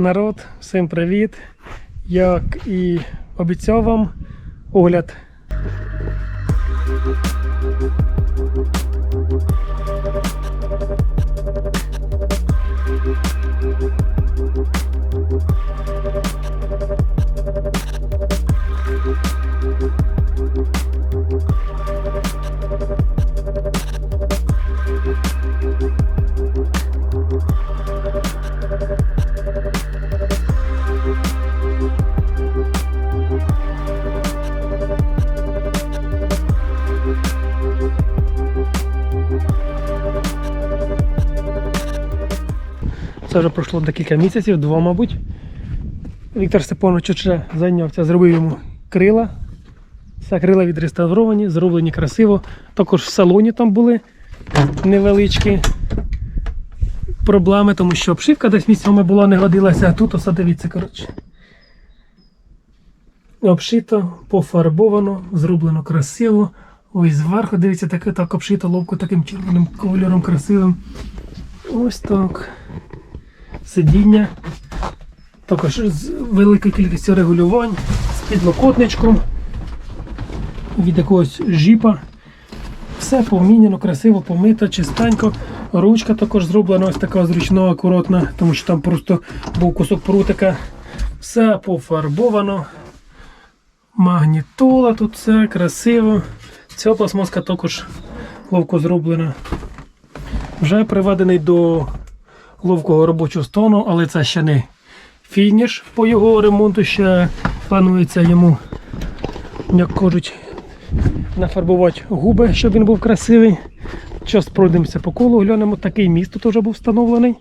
Народ, всім привіт! Як і обіцяв вам огляд. Це вже пройшло декілька місяців, два, мабуть. Віктор Степанович ще зайнявся, зробив йому крила. Все крила відреставровані, зроблені красиво. Також в салоні там були невеличкі проблеми, тому що обшивка десь місцями була, не годилася, а тут осе дивіться, коротше. Обшито, пофарбовано, зроблено красиво. Ось зверху, дивіться, таке так обшито лобку таким червоним кольором красивим. Ось так. Сидіння. Також з великою кількістю регулювань, з підлокотничком, від якогось жіпа. Все поміняно, красиво, помито, чистенько. Ручка також зроблена ось така зручно, акуратна, тому що там просто був кусок прутика. Все пофарбовано. Магнітола тут все красиво. Ця пластмаска також ловко зроблена. Вже приведений до ловкого робочого стану, але це ще не фініш по його ремонту. Ще планується йому, як кажуть, нафарбувати губи, щоб він був красивий. Час пройдемося по колу, глянемо, такий міст тут був встановлений.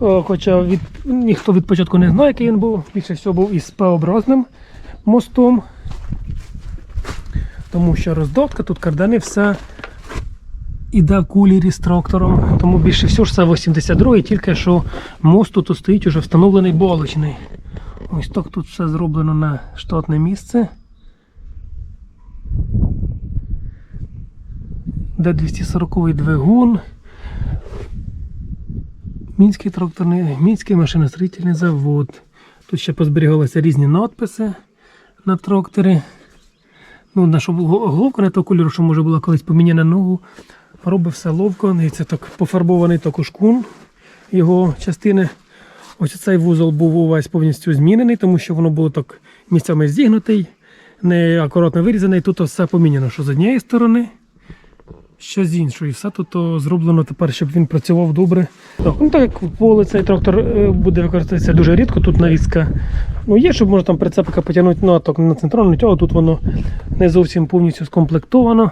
Хоча від, ніхто від початку не знає, який він був. Більше всього був із П-образним мостом. Тому що роздатка, тут кардани, все іде в кулері з трактором. Тому більше всього ж це 82-й, тільки що мост тут стоїть уже встановлений балочний. Ось так тут все зроблено на штатне місце. Де 240 двигун. Мінський тракторний, Мінський машиностроїтельний завод. Тут ще позберігалися різні надписи на тракторі. Ну, наша головка не того кольору, що може була колись поміняна ногу. Робив все ловко. Це так пофарбований також кун його частини. Ось цей вузол був увесь повністю змінений, тому що воно було так місцями зігнутий, не акуратно вирізаний. Тут все поміняно, що з однієї сторони, що з іншої. Все тут зроблено тепер, щоб він працював добре. Так, ну так як в поле цей трактор е, буде використовуватися дуже рідко, тут навіска ну, є, щоб можна там прицепика потягнути ну, а так на центральну тягу, тут воно не зовсім повністю скомплектовано.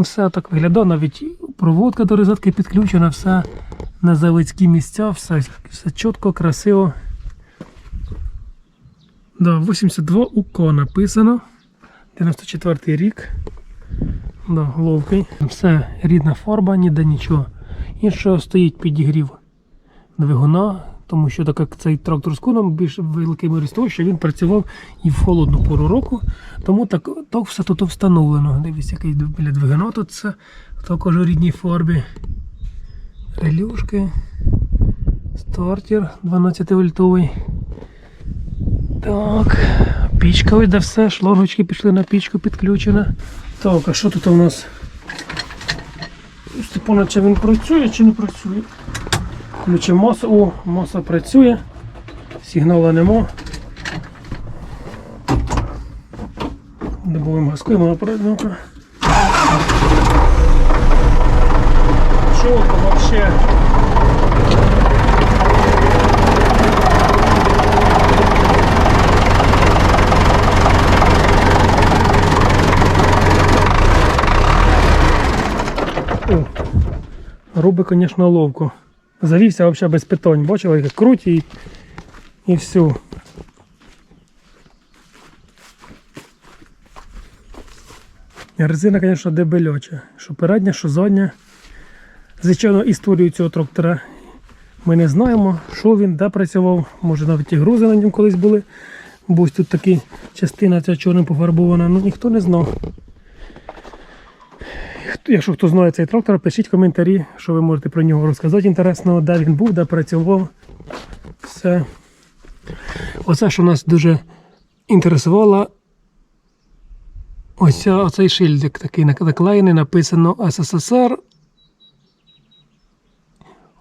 Все так виглядає, навіть проводка до розетки підключена, все на заводські місця, все, все чітко, красиво. Да, 82 УК написано. 94 рік. Да, ловкий. Все рідна фарба, ніде нічого. Іншого стоїть підігрів двигуна, тому що так як цей трактор з куном більш великим ріст того, що він працював і в холодну пору року. Тому так, так все тут встановлено. Дивіться, який біля двигуна тут все також у рідній фарбі. Релюшки. Стартер 12 вольтовий. Так, пічка ось де все, шлангочки пішли на пічку підключена. Так, а що тут у нас? Степана, чи він працює чи не працює? Включимо маса. О, маса працює. Сигналу нема. Добовим газкою, вона переднука. Чітко вообще. Руби, звісно, ловко. Завівся взагалі без питань. Бачили, як круті і, і все. Резина, звісно, дебельоча. Що передня, що задня. Звичайно, історію цього трактора ми не знаємо, що він, де працював. Може навіть і грузи на ньому колись були. Бо ось тут такі частина ця чорним пофарбована, ну ніхто не знав. Якщо хто знає цей трактор, пишіть коментарі, що ви можете про нього розказати інтересного, де він був, де працював. Все. Оце, що нас дуже інтересувало. Ось оцей шильдик такий нак- наклеєний, написано СССР.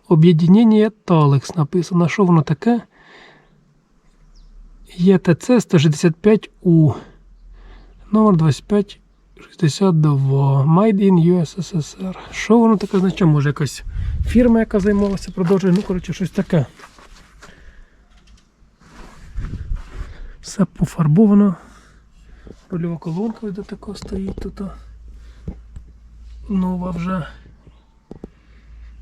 Об'єднання Талекс написано. Що воно таке? ЄТЦ 165У. Номер 2562. Made in USSR. Що воно таке означає? Може якась фірма, яка займалася, продовжує. Ну, коротше, щось таке. Все пофарбовано. Рульова колонка до такого стоїть тут. Нова вже.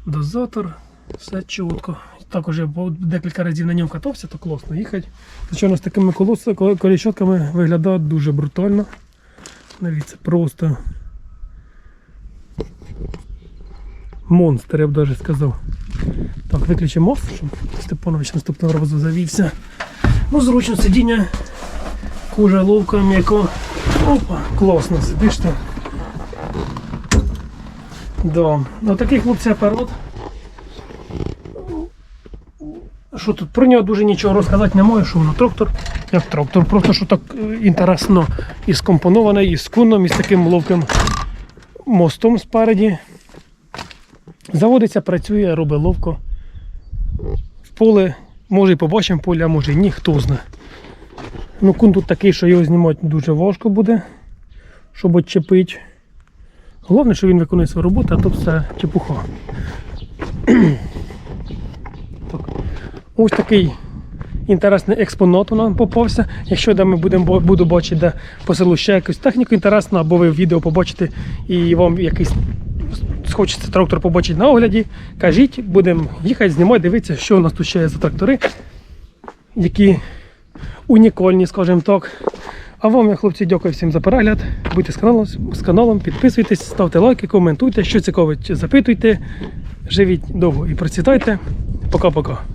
Дозатор. Все чітко. Також я декілька разів на ньому катався, то класно їхати. Звичайно, з такими колесами, виглядає дуже брутально. Дивіться, просто монстр, я б навіть сказав. Так, виключимо мост, щоб Степанович наступного разу завівся. Ну, зручно сидіння, кожа ловка, м'яко. Опа, класно, сидиш там. Да. Ну такий хлопці Що тут про нього дуже нічого розказати не можу, що воно трактор, як трактор, просто що так е, інтересно і скомпоноване, і з куном, і з таким ловким мостом спереді. Заводиться, працює, робить ловко. В поле, може і побачимо поле, а може і ні, хто знає. Ну, кун тут такий, що його знімати дуже важко буде, щоб відчепити. Головне, що він виконує свою роботу, а то все чепуха. Ось такий інтересний експонат у нам попався. Якщо де ми будемо буду бачити, де по селу ще якусь техніку інтересну, або ви відео побачите і вам якийсь схочеться трактор побачити на огляді, кажіть, будемо їхати, знімати, дивитися, що у нас тут ще є за трактори, які унікальні, скажімо так. А вам, хлопці, дякую всім за перегляд. Будьте з каналом, з каналом, підписуйтесь, ставте лайки, коментуйте, що цікавить, запитуйте. Живіть довго і процвітайте. Пока-пока.